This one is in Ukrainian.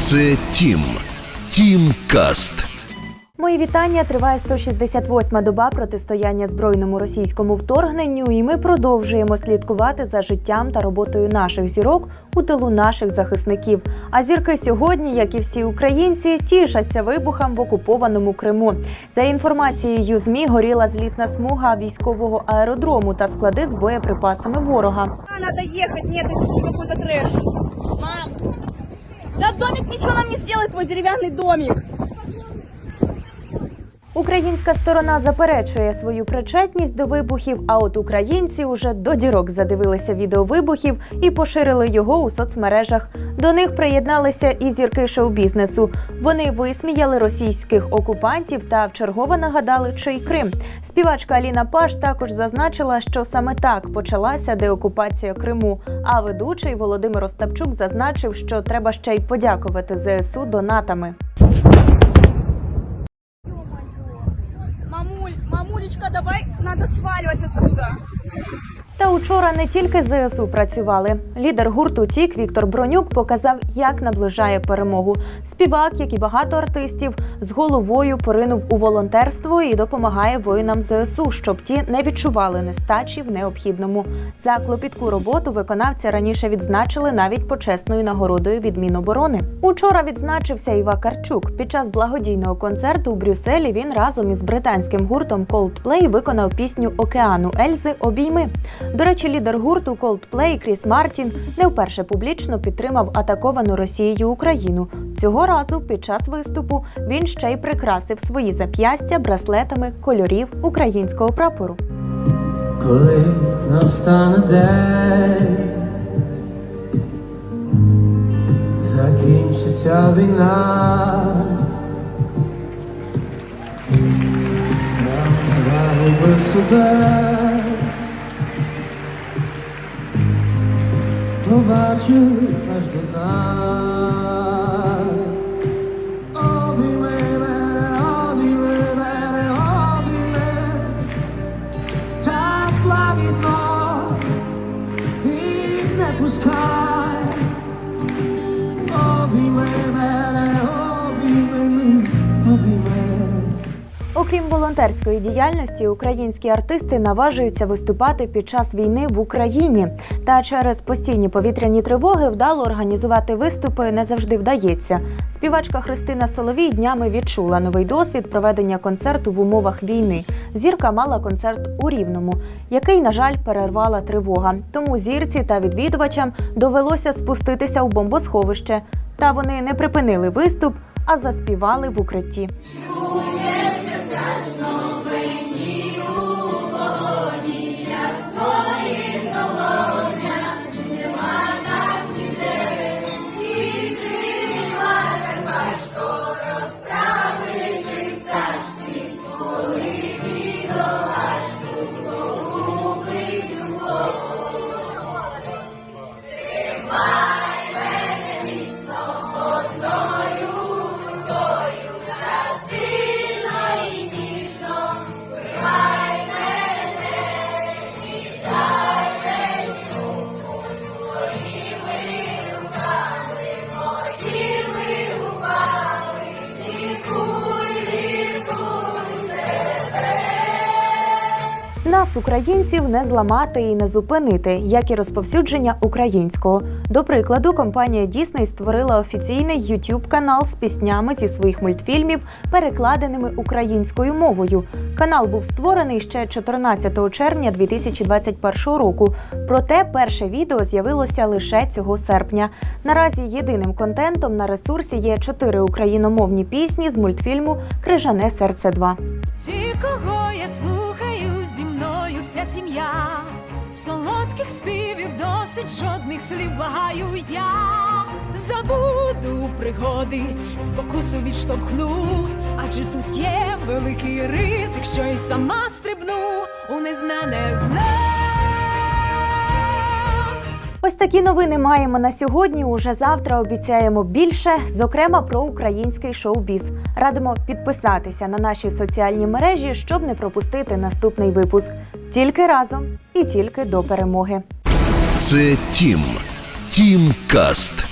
Це Тім. Тім Каст. Мої вітання. Триває 168-ма доба протистояння збройному російському вторгненню, і ми продовжуємо слідкувати за життям та роботою наших зірок у тилу наших захисників. А зірки сьогодні, як і всі українці, тішаться вибухам в окупованому Криму. За інформацією ЗМІ, горіла злітна смуга військового аеродрому та склади з боєприпасами ворога. А, Надо ехать, нет, это домик ничего нам не сделает, твой деревянный домик. Українська сторона заперечує свою причетність до вибухів. А от українці уже до дірок задивилися відео вибухів і поширили його у соцмережах. До них приєдналися і зірки шоу-бізнесу. Вони висміяли російських окупантів та вчергово нагадали, чий Крим. Співачка Аліна Паш також зазначила, що саме так почалася деокупація Криму. А ведучий Володимир Остапчук зазначив, що треба ще й подякувати ЗСУ донатами. Мамуль, мамулечка, давай, надо сваливать отсюда. Та учора не тільки ЗСУ працювали. Лідер гурту Тік Віктор Бронюк показав, як наближає перемогу. Співак, як і багато артистів, з головою поринув у волонтерство і допомагає воїнам ЗСУ, щоб ті не відчували нестачі в необхідному. За клопітку роботу виконавця раніше відзначили навіть почесною нагородою від Міноборони. Учора відзначився Іва Карчук. Під час благодійного концерту у Брюсселі він разом із британським гуртом Coldplay виконав пісню Океану Ельзи Обійми. До речі, лідер гурту Coldplay Кріс Мартін не вперше публічно підтримав атаковану Росією Україну. Цього разу під час виступу він ще й прикрасив свої зап'ястя браслетами кольорів українського прапору. коли настане день, закінчиться війна. Себе, побачив аж до нас. Окрім волонтерської діяльності, українські артисти наважуються виступати під час війни в Україні. Та через постійні повітряні тривоги вдало організувати виступи не завжди вдається. Співачка Христина Соловій днями відчула новий досвід проведення концерту в умовах війни. Зірка мала концерт у Рівному, який, на жаль, перервала тривога. Тому зірці та відвідувачам довелося спуститися у бомбосховище. Та вони не припинили виступ, а заспівали в укритті. Yeah. Нас, українців, не зламати і не зупинити, як і розповсюдження українського. До прикладу, компанія Disney створила офіційний youtube канал з піснями зі своїх мультфільмів, перекладеними українською мовою. Канал був створений ще 14 червня 2021 року. Проте перше відео з'явилося лише цього серпня. Наразі єдиним контентом на ресурсі є чотири україномовні пісні з мультфільму Крижане серце 2 Всі, кого я слухаю, вся сім'я. Солодких співів досить жодних слів благаю я. Забуду пригоди, спокусу відштовхну, адже тут є великий ризик, що й сама стрибну у незнане знак. Ось такі новини маємо на сьогодні. Уже завтра обіцяємо більше, зокрема про український шоу-біз. Радимо підписатися на наші соціальні мережі, щоб не пропустити наступний випуск. Тільки разом і тільки до перемоги. Це Тім. Тім Каст.